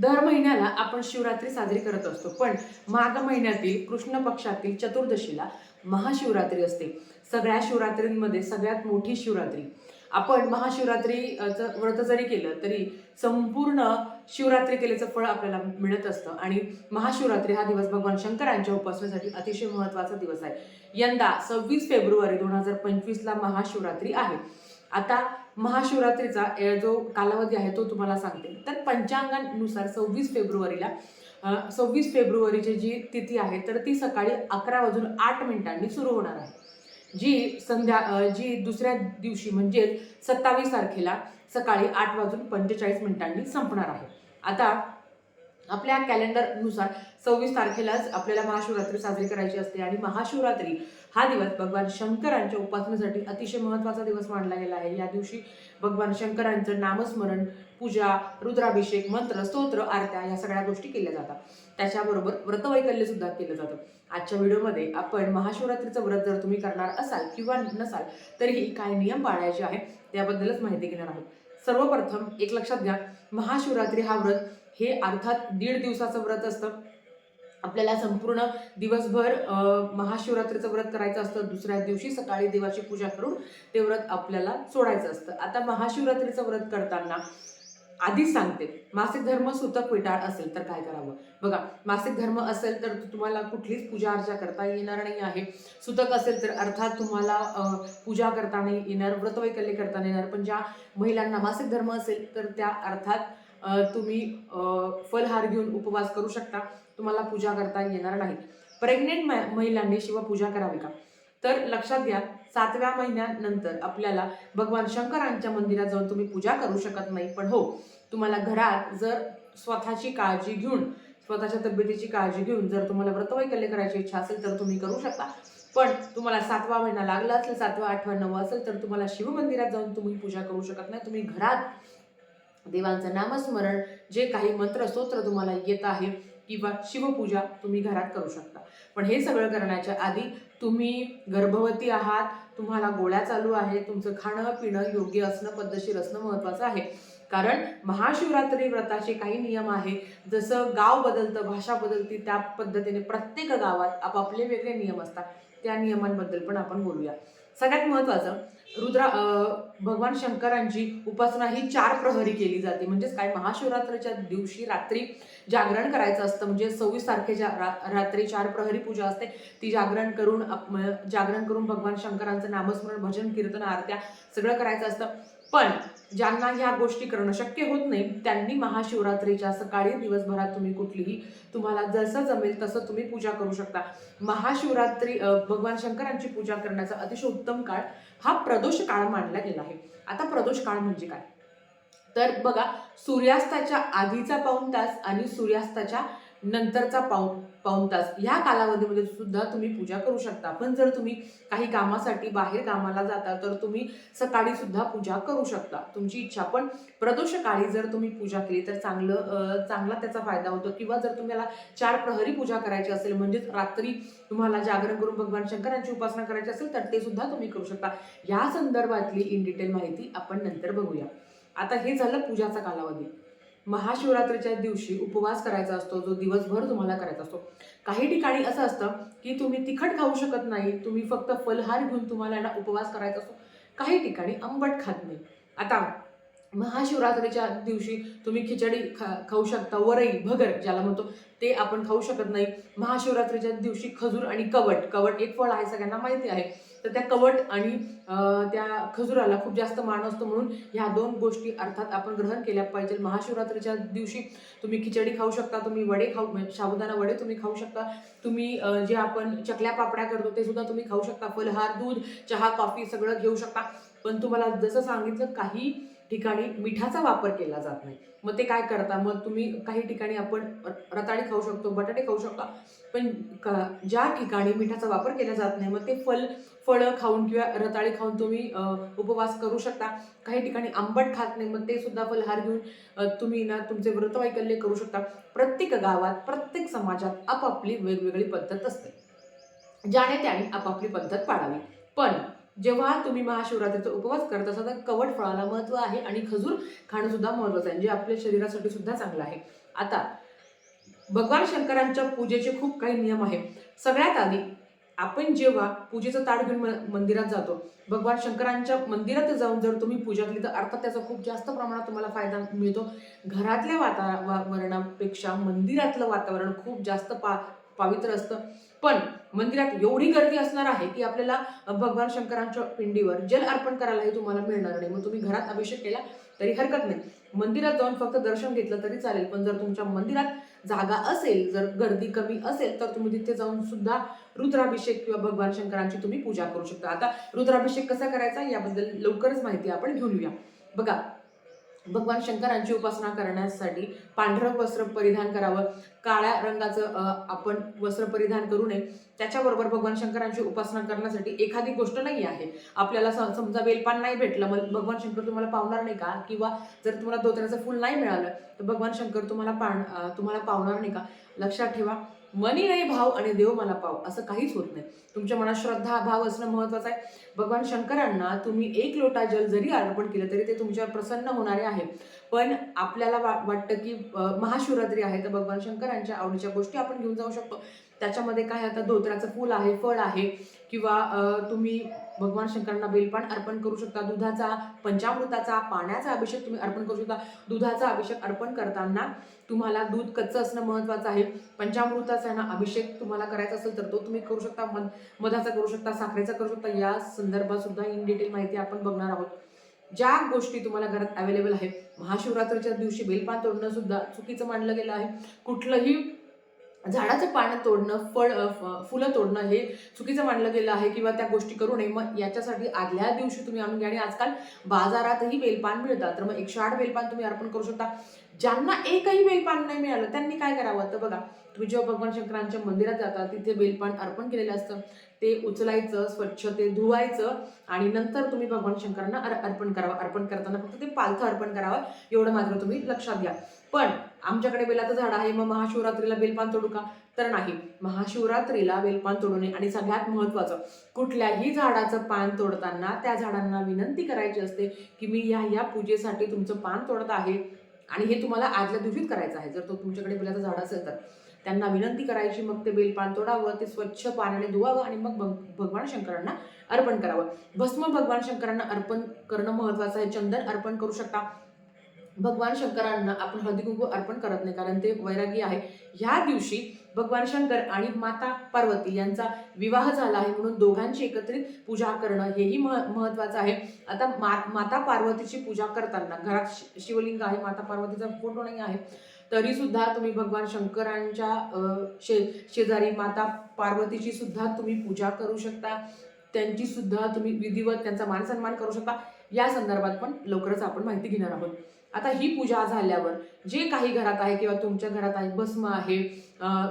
दर महिन्याला आपण शिवरात्री साजरी करत असतो. पण माघ महिन्यातील कृष्ण पक्षातील चतुर्दशीला महाशिवरात्री असते. सगळ्या शिवरात्रींमध्ये सगळ्यात मोठी शिवरात्री. आपण महाशिवरात्रीचं व्रत जरी केलं तरी संपूर्ण शिवरात्री केल्याचं फळ आपल्याला मिळत असतं. आणि महाशिवरात्री हा दिवस भगवान शंकरांच्या उपासनेसाठी अतिशय महत्त्वाचा दिवस आहे. यंदा सव्वीस फेब्रुवारी दोन हजार पंचवीसला महाशिवरात्री आहे. आता महाशिवरात्रीचा जो कालावधी आहे तो तुम्हाला सांगते. तर पंचांगानुसार सव्वीस फेब्रुवारीला सव्वीस फेब्रुवारीची जी तिथी आहे तर ती सकाळी अकरा वाजून आठ मिनिटांनी सुरू होणार आहे. जी संध्या जी दुसऱ्या दिवशी म्हणजेच सत्तावीस तारखेला सकाळी आठ वाजून पंचेचाळीस मिनिटांनी संपणार आहे. आता आपल्या कॅलेंडरनुसार सव्वीस तारखेलाच आपल्याला महाशिवरात्री साजरी करायची असते आणि महाशिवरात्री हा दिवस भगवान शंकरांच्या उपासनेसाठी अतिशय महत्त्वाचा दिवस मानला गेला आहे. या दिवशी भगवान शंकरांचं नामस्मरण पूजा रुद्राभिषेक मंत्र स्तोत्र आरत्या या सगळ्या गोष्टी केल्या जातात. त्याच्याबरोबर व्रतवैकल्य सुद्धा केलं जातं. आजच्या व्हिडिओमध्ये आपण महाशिवरात्रीचं व्रत जर तुम्ही करणार असाल किंवा नसाल तरीही काय नियम पाळायचे आहेत त्याबद्दलच माहिती घेणार आहोत. सर्वप्रथम एक लक्षात घ्या महाशिवरात्री हा व्रत हे अर्थात दीड दिवसाचं व्रत असतं. आपल्याला संपूर्ण दिवसभर महाशिवरात्रीचं व्रत करायचं असतं. दुसऱ्या दिवशी सकाळी देवाची पूजा करून ते व्रत आपल्याला सोडायचं असतं. आता महाशिवरात्रीचं व्रत करताना आधीच सांगते. मासिक धर्म सुतक विटाळ असेल तर काय करावं? बघा मासिक धर्म असेल तर तुम्हाला कुठलीच पूजा अर्चा करता येणार नाही आहे. सुतक असेल तर अर्थात तुम्हाला पूजा करता नाही येणार व्रतवैकल्य करता नाही येणार. पण ज्या महिलांना मासिक धर्म असेल तर त्या अर्थात तुम्ही फलहार घेऊन उपवास करू शकता. तुम्हाला पूजा करता येणार नाही. प्रेग्नेंट महिलांनी शिवपूजा करावी का? तर लक्षात घ्या सातव्या महिन्यानंतर आपल्याला भगवान शंकरांच्या मंदिरात जाऊन तुम्ही पूजा करू शकत नाही. पण हो तुम्हाला घरात जर स्वतःची काळजी घेऊन स्वतःच्या तब्येतीची काळजी घेऊन जर तुम्हाला व्रतवैकल्य करायची इच्छा असेल तर तुम्ही करू शकता. पण तुम्हाला सातवा महिना लागला असेल सातवा आठवा नववा असेल तर तुम्हाला शिवमंदिरात जाऊन तुम्ही पूजा करू शकत नाही. तुम्ही घरात देवांचं नामस्मरण जे काही मंत्र स्तोत्र तुम्हाला येत आहे किंवा शिवपूजा तुम्ही घरात करू शकता. पण हे सगळं करण्याच्या आधी तुम्ही गर्भवती आहात तुम्हाला गोळ्या चालू आहे तुमचं खाणं पिणं योग्य असणं पद्धतशीर असणं महत्त्वाचं आहे. कारण महाशिवरात्री व्रताचे काही नियम आहे जसं गाव बदलतं भाषा बदलती त्या पद्धतीने प्रत्येक गावात आपापले वेगळे नियम असतात. त्या नियमांबद्दल पण आपण बोलूया. सगळ्यात महत्त्वाचं रुद्रा भगवान शंकरांची उपासना ही चार प्रहरी केली जाते. म्हणजेच काय? महाशिवरात्रीच्या दिवशी रात्री जागरण करायचं असतं. म्हणजे सव्वीस तारखेच्या रा- रात्री चार प्रहरी पूजा असते. ती जागरण करून आप- जागरण करून भगवान शंकरांचं नामस्मरण भजन कीर्तन आरत्या सगळं करायचं असतं. पण ज्यांना ह्या गोष्टी करणं शक्य होत नाही त्यांनी महाशिवरात्रीच्या सकाळी दिवसभरात तुम्ही कुठलीही तुम्हाला जसं जमेल तसं तुम्ही पूजा करू शकता. महाशिवरात्री भगवान शंकरांची पूजा करण्याचा अतिशय उत्तम काळ हा प्रदोष काळ मानला गेला आहे. आता प्रदोष काळ म्हणजे काय? तर बघा सूर्यास्ताच्या आधीचा पाऊण तास आणि सूर्यास्ताच्या नंतरचा पाऊण पाऊण तास. ह्या कालावधीमध्ये सुद्धा तुम्ही पूजा करू शकता. पण जर तुम्ही काही कामासाठी बाहेर कामाला जाता तर तुम्ही सकाळी सुद्धा पूजा करू शकता. तुमची इच्छा. पण प्रदोष काळी जर तुम्ही पूजा केली तर चांगलं चांगला त्याचा फायदा होतो. किंवा जर तुम्हाला चार प्रहरी पूजा करायची असेल म्हणजेच रात्री तुम्हाला जागरण करून भगवान शंकरांची उपासना करायची असेल तर ते सुद्धा तुम्ही करू शकता. या संदर्भातली इन डिटेल माहिती आपण नंतर बघूया. आता हे झालं पूजाचा कालावधी. महाशिवरात्रीच्या दिवशी उपवास करायचा असतो जो दिवसभर तुम्हाला करायचा असतो. काही ठिकाणी असं असतं की तुम्ही तिखट खाऊ शकत नाही तुम्ही फक्त फलहार घेऊन तुम्हाला ना उपवास करायचा असतो. काही ठिकाणी आंबट खात नाही. आता महाशिवरात्रीच्या दिवशी तुम्ही खिचडी खा खाऊ शकता. वरई भगर ज्याला म्हणतो ते आपण खाऊ शकत नाही. महाशिवरात्रीच्या दिवशी खजूर आणि कवट. कवट एक फळ आहे सगळ्यांना माहिती आहे. तर त्या कवट आणि त्या खजुराला खूप जास्त मान असतो म्हणून ह्या दोन गोष्टी अर्थात आपण ग्रहण केल्या पाहिजे. महाशिवरात्रीच्या दिवशी तुम्ही खिचडी खाऊ शकता तुम्ही वडे खाऊ म्हणजे साबुदाणा वडे तुम्ही खाऊ शकता. तुम्ही जे आपण चकल्या पापड्या करतो ते सुद्धा तुम्ही खाऊ शकता. फलहार दूध चहा कॉफी सगळं घेऊ शकता. पण तुम्हाला जसं सांगितलं काही ठिकाणी मिठाचा वापर केला जात नाही. मग ते काय करता? मग तुम्ही काही ठिकाणी आपण रताळी खाऊ शकतो बटाटे खाऊ शकता पण क- ज्या ठिकाणी मिठाचा वापर केला जात नाही मग ते फल फळं खाऊन किंवा रताळी खाऊन तुम्ही उपवास करू शकता. काही ठिकाणी आंबट खात नाही मग ते सुद्धा फलहार घेऊन तुम्ही ना तुमचे व्रतवैकल्य करू शकता. प्रत्येक गावात प्रत्येक समाजात आपापली वेगवेगळी पद्धत असते. ज्याने त्याने आपापली पद्धत पाळावी. पण जेव्हा तुम्ही महाशिवरात्रीचा उपवास करत असाल तर कवट फळाला महत्त्व आहे आणि खजूर खाणं सुद्धा महत्त्वाचं आहे. जे आपल्या शरीरासाठी सुद्धा चांगलं आहे. आता भगवान शंकरांच्या पूजेचे खूप काही नियम आहे सगळ्यात आधी आपण जेव्हा पूजेचं ताट घेऊन म- मंदिरात जातो भगवान शंकरांच्या मंदिरात जाऊन जर तुम्ही पूजा केली तर अर्थात त्याचा खूप जास्त प्रमाणात तुम्हाला फायदा मिळतो. घरातल्या वातावरणापेक्षा मंदिरातलं वातावरण खूप जास्त पा पावित्र्य असतं. पण मंदिरात एवढी गर्दी असणार आहे की आपल्याला भगवान शंकरांच्या पिंडीवर जल अर्पण करायलाही तुम्हाला मिळणार नाही. मग तुम्ही घरात अभिषेक केला तरी हरकत नाही. मंदिरात जाऊन फक्त दर्शन घेतलं तरी चालेल पण जर तुमच्या मंदिरात जागा असेल जर गर्दी कमी असेल तर तुम्ही तिथे जाऊन सुद्धा रुद्राभिषेक किंवा भगवान शंकरांची तुम्ही पूजा करू शकता. आता रुद्राभिषेक कसा करायचा याबद्दल लवकरच माहिती आपण घेऊन येऊया. बघा भगवान शंकरांची उपासना करण्यासाठी पांढरं वस्त्र परिधान करावं. काळ्या रंगाचं आपण वस्त्र परिधान करू नये. त्याच्याबरोबर भगवान शंकरांची उपासना करण्यासाठी एखादी गोष्ट नाही आहे. आपल्याला स- समजा बेलपान नाही भेटलं मग भगवान शंकर तुम्हाला पावणार नाही का? किंवा जर तुम्हाला धोत्र्याचं फुल नाही मिळालं तर भगवान शंकर तुम्हाला पाण तुम्हाला पावणार नाही का? लक्षात ठेवा. मनी नाही भाव आणि देव मला पाव असं काहीच होत नाही. तुमच्या मनात श्रद्धा भाव असणं महत्वाचं आहे. भगवान शंकरांना तुम्ही एक लोटा जल जरी अर्पण केलं तरी ते तुमच्यावर प्रसन्न होणारे आहे. पण आपल्याला वा वाटतं की महाशिवरात्री आहे तर भगवान शंकरांच्या आवडीच्या गोष्टी आपण घेऊन जाऊ शकतो. त्याच्यामध्ये काय आता धोत्राचं फूल आहे फळ आहे किंवा तुम्ही भगवान शंकरांना बेलपान अर्पण करू शकता. दुधाचा पंचामृताचा पाण्याचा अभिषेक तुम्ही अर्पण करू शकता. दुधाचा अभिषेक अर्पण करताना तुम्हाला दूध कच्चं असणं महत्त्वाचं आहे. पंचामृताचा ना अभिषेक तुम्हाला करायचा असेल तर तो तुम्ही करू शकता. मध मधाचा करू शकता साखरेचा करू शकता. या संदर्भात सुद्धा इन डिटेल माहिती आपण बघणार आहोत. ज्या गोष्टी तुम्हाला घरात अवेलेबल आहे महाशिवरात्रीच्या दिवशी बेलपान तोडणं सुद्धा चुकीचं मानलं गेलं आहे. कुठलंही झाडाचं पानं तोडणं फळ फ- फुलं तोडणं हे चुकीचं मानलं गेलं आहे किंवा त्या गोष्टी करू नये. मग याच्यासाठी आदल्या दिवशी तुम्ही आणून घ्या आणि आजकाल बाजारातही बेलपान मिळतात. तर मग एकशे आठ बेलपान तुम्ही अर्पण करू शकता. ज्यांना एकही बेलपान नाही मिळालं त्यांनी काय करावं? तर बघा तुम्ही जेव्हा भगवान शंकरांच्या मंदिरात जाता तिथे बेलपान अर्पण केलेलं असतं. ते उचलायचं स्वच्छ ते धुवायचं आणि नंतर तुम्ही भगवान शंकरांना अर- अर्पण करावं. अर्पण करताना फक्त ते पालथं अर्पण करावं एवढं मात्र तुम्ही लक्षात घ्या. पण आमच्याकडे बेलाचं झाड आहे मग महाशिवरात्रीला बेलपान तोडू का? तर नाही. महाशिवरात्रीला बेलपान तोडू नये आणि सगळ्यात महत्वाचं कुठल्याही झाडाचं पान तोडताना त्या झाडांना विनंती करायची असते की मी या या पूजेसाठी तुमचं पान तोडत आहे आणि हे तुम्हाला आदल्या दिवशीच करायचं आहे. जर तो तुमच्याकडे बेलाचं झाड असेल तर. त्यांना विनंती करायची मग ते बेलपान तोडावं ते स्वच्छ पाण्याने धुवावं आणि मग भग- भगवान शंकरांना अर्पण करावं. भस्म भगवान शंकरांना अर्पण करणं महत्वाचं आहे. चंदन अर्पण करू शकता. भगवान शंकरांना आपण हळदीकुंकू अर्पण करत नाही कारण ते वैरागी आहे. ह्या दिवशी भगवान शंकर आणि माता पार्वती यांचा विवाह झाला आहे म्हणून दोघांची एकत्रित पूजा करणं हेही मह महत्वाचं आहे. आता मा माता पार्वतीची पूजा करताना घरात शि- शिवलिंग आहे माता पार्वतीचा फोटो नाही आहे तरी सुद्धा तुम्ही भगवान शंकरांच्या शे शेजारी माता पार्वतीची सुद्धा तुम्ही पूजा करू शकता. त्यांची सुद्धा तुम्ही विधिवत त्यांचा मान सन्मान करू शकता. या संदर्भात पण लवकरच आपण माहिती घेणार आहोत. आता ही पूजा झाल्यावर जे काही घरात आहे किंवा तुमच्या घरात आहे भस्म आहे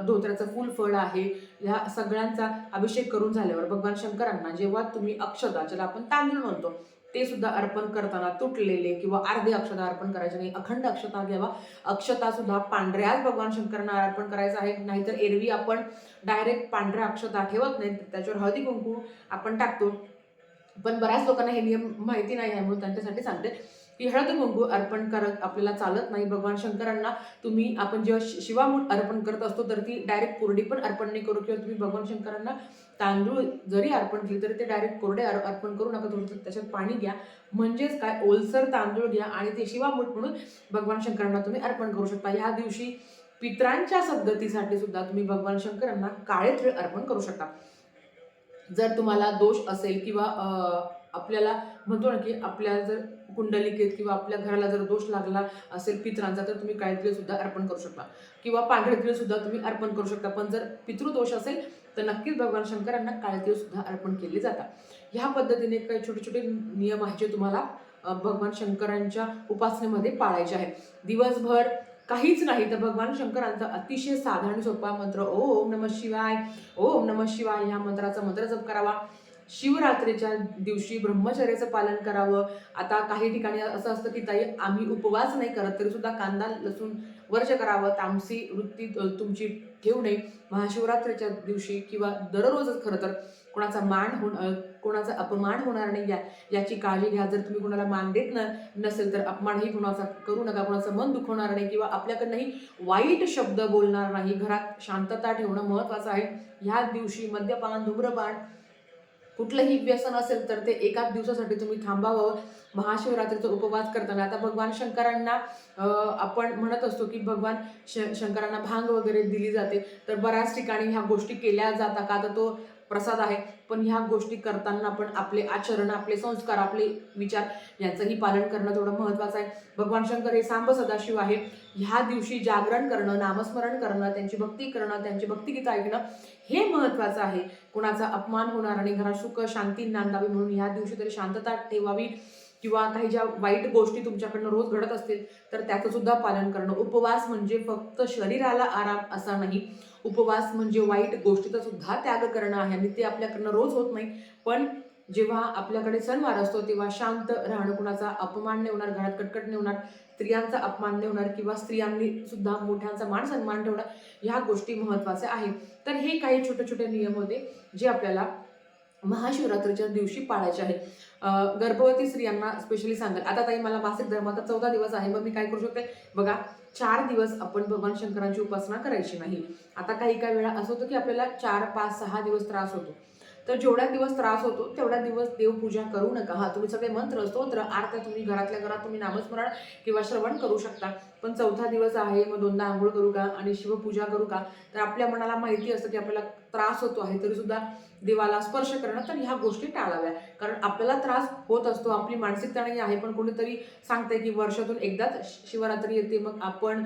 धोत्र्याचं फुल फळ आहे ह्या सगळ्यांचा अभिषेक करून झाल्यावर भगवान शंकरांना जेव्हा तुम्ही अक्षता ज्याला आपण तांदूळ म्हणतो ते सुद्धा अर्पण करताना तुटलेले किंवा अर्धे अक्षता अर्पण करायचे नाही अखंड अक्षता घ्यावा. अक्षता सुद्धा पांढऱ्याच भगवान शंकरांना अर्पण करायचं आहे. नाहीतर एरवी आपण डायरेक्ट पांढऱ्या अक्षता ठेवत नाही त्याच्यावर हळदी कुंकू आपण टाकतो. पण बऱ्याच लोकांना हे नियम माहिती नाही आहे म्हणून त्यांच्यासाठी सांगते. की हळद कुंकू अर्पण करत आपल्याला चालत नाही. भगवान शंकरांना तुम्ही आपण जेव्हा शिवा अर्पण करत असतो तर ती डायरेक्ट कोरडी पण अर्पण नाही करू किंवा तुम्ही भगवान शंकरांना तांदूळ जरी अर्पण केले तरी ते डायरेक्ट कोरडे अर्पण करू नका. थोडंसं त्याच्यात पाणी घ्या. म्हणजेच काय? ओलसर तांदूळ घ्या आणि ते शिवामूठ म्हणून भगवान शंकरांना तुम्ही अर्पण करू शकता. ह्या दिवशी पित्रांच्या सद्गतीसाठी सुद्धा तुम्ही भगवान शंकरांना काळे तिळ अर्पण करू शकता. जर तुम्हाला दोष असेल किंवा आपल्याला म्हणतो ना की आपल्या जर कुंडलिकेत किंवा आपल्या घराला जर दोष लागला असेल पित्रांचा तर तुम्ही काळे सुद्धा अर्पण करू शकता. किंवा पांढरे सुद्धा तुम्ही अर्पण करू शकता. पण जर पितृदोष असेल तर नक्कीच भगवान शंकरांना काळे सुद्धा अर्पण केले जातात. ह्या पद्धतीने काही छोटे छोटे नियम आहेत जे तुम्हाला भगवान शंकरांच्या उपासनेमध्ये पाळायचे आहेत. दिवसभर काहीच नाही तर भगवान शंकरांचा अतिशय साधारण सोपा मंत्र ओम नम शिवाय ओम नम शिवाय ह्या मंत्राचा मंत्र जप करावा. शिवरात्रीच्या दिवशी ब्रह्मचर्याचं पालन करावं. आता काही ठिकाणी असं असतं की ताई आम्ही उपवास नाही करत तरी सुद्धा कांदा लसूण वर्ज करावं. तामसी वृत्ती तुमची ठेवू नये. महाशिवरात्रीच्या दिवशी किंवा दररोजच खरं तर कोणाचा मान होण कोणाचा अपमान होणार नाही. या याची काळजी घ्या. जर तुम्ही कोणाला मान देत न नसेल तर अपमानही कोणाचा करू नका. कोणाचं मन दुखवणार नाही किंवा आपल्याकडनंही वाईट शब्द बोलणार नाही. घरात शांतता ठेवणं महत्त्वाचं आहे. ह्या दिवशी मद्यपान धूम्रपान कुठलंही व्यसन असेल तर ते एकाच दिवसासाठी तुम्ही थांबावं. महाशिवरात्रीचा उपवास करताना. आता भगवान शंकरांना आपण म्हणत असतो की भगवान श शंकरांना भांग वगैरे दिली जाते. तर बऱ्याच ठिकाणी ह्या गोष्टी केल्या जातात. का तर तो प्रसाद आहे. पण ह्या गोष्टी करताना आपण आपले आचरण आपले संस्कार आपले विचार यांचंही पालन करणं थोडं महत्त्वाचं आहे. भगवान शंकर हे सांब सदाशिव आहे ह्या दिवशी जागरण करणं नामस्मरण करणं त्यांची भक्ती करणं त्यांची भक्तिगीत ऐकणं हे महत्त्वाचं आहे. कुणाचा अपमान होणार आणि घरात सुख शांती नांदावी म्हणून ह्या दिवशी तरी शांतता ठेवावी. किंवा काही ज्या वाईट गोष्टी तुमच्याकडनं रोज घडत असतील तर त्याचं सुद्धा पालन करणं. उपवास म्हणजे फक्त शरीराला आराम असा नाही. उपवास म्हणजे वाईट गोष्टीचा सुद्धा त्याग करणं आहे आणि ते आपल्याकडनं रोज होत नाही. पण जेव्हा आपल्याकडे सणवार असतो तेव्हा शांत राहणं कुणाचा अपमान नाही होणार घरात कटकट नाही होणार स्त्रियांचा अपमान नाही होणार किंवा स्त्रियांनी सुद्धा मोठ्यांचा मान सन्मान ठेवणं ह्या गोष्टी महत्त्वाच्या आहेत. तर हे काही छोटे छोटे नियम होते जे आपल्याला महाशिवरात्रीच्या दिवशी पाळायचे आहे. गर्भवती स्त्रियांना स्पेशली सांगाल. आता ताई मला मासिक धर्माचा चौदा दिवस आहे मग मी काय करू शकते? बघा चार दिवस आपण भगवान शंकरांची उपासना करायची नाही. आता काही काही वेळा असं होतं की आपल्याला चार पाच सहा दिवस त्रास होतो. तर जेवढ्या दिवस त्रास होतो तेवढ्या दिवस देवपूजा करू नका. हा तुम्ही सगळे मंत्र स्तोत्र आरत्या तुम्ही घरातल्या घरात तुम्ही नामस्मरण किंवा श्रवण करू शकता. पण चौथा दिवस आहे मग दोनदा आंघोळ करू का आणि शिवपूजा करू का? तर आपल्या मनाला माहिती असतं की आपल्याला त्रास होतो आहे तरी सुद्धा देवाला स्पर्श करणं तर ह्या गोष्टी टाळाव्या. कारण आपल्याला त्रास होत असतो आपली मानसिकता नाही आहे पण कोणीतरी सांगते की वर्षातून एकदाच शिवरात्री येते मग आपण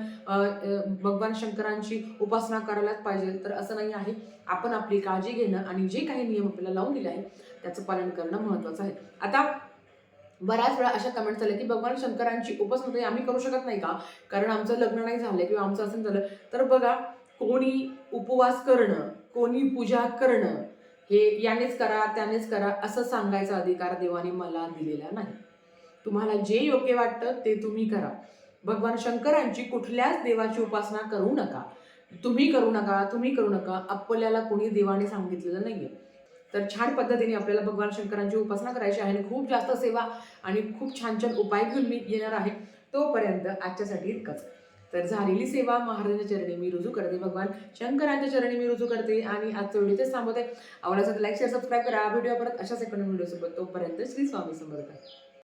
भगवान शंकरांची उपासना करायलाच पाहिजे. तर असं नाही आहे. आपण आपली काळजी घेणं आणि जे काही नियम आपल्याला लावून दिले आहेत त्याचं पालन करणं महत्त्वाचं आहे. आता बऱ्याच वेळा अशा कमेंट झाल्या की भगवान शंकरांची उपासना आम्ही करू शकत नाही का? कारण आमचं लग्न नाही झालं किंवा आमचं असं झालं. तर बघा कोणी उपवास करणं कोणी पूजा करणं हे यानेच करा त्यानेच करा असं सांगायचा अधिकार देवाने मला दिलेला नाही. तुम्हाला जे योग्य वाटतं ते तुम्ही करा. भगवान शंकरांची कुठल्याच देवाची उपासना करू नका. तुम्ही करू नका तुम्ही करू नका आपल्याला कोणी देवाने सांगितलेलं नाहीये. तर छान पद्धतीने आपल्याला भगवान शंकरांची उपासना करायची आहे आणि खूप जास्त सेवा आणि खूप छान छान उपाय घेऊन मी येणार आहे. तोपर्यंत आजच्यासाठी इतकंच. तर झालेली सेवा महाराजांच्या चरणी मी रुजू करते. भगवान शंकरांच्या चरणी मी रुजू करते आणि आजचं व्हिडिओ थांबवते. आवडला लाईक शेअर सबस्क्राईब करा. व्हिडिओ परत अशाच सेकंड व्हिडिओ सोबत. तोपर्यंत श्री स्वामी समर्थ.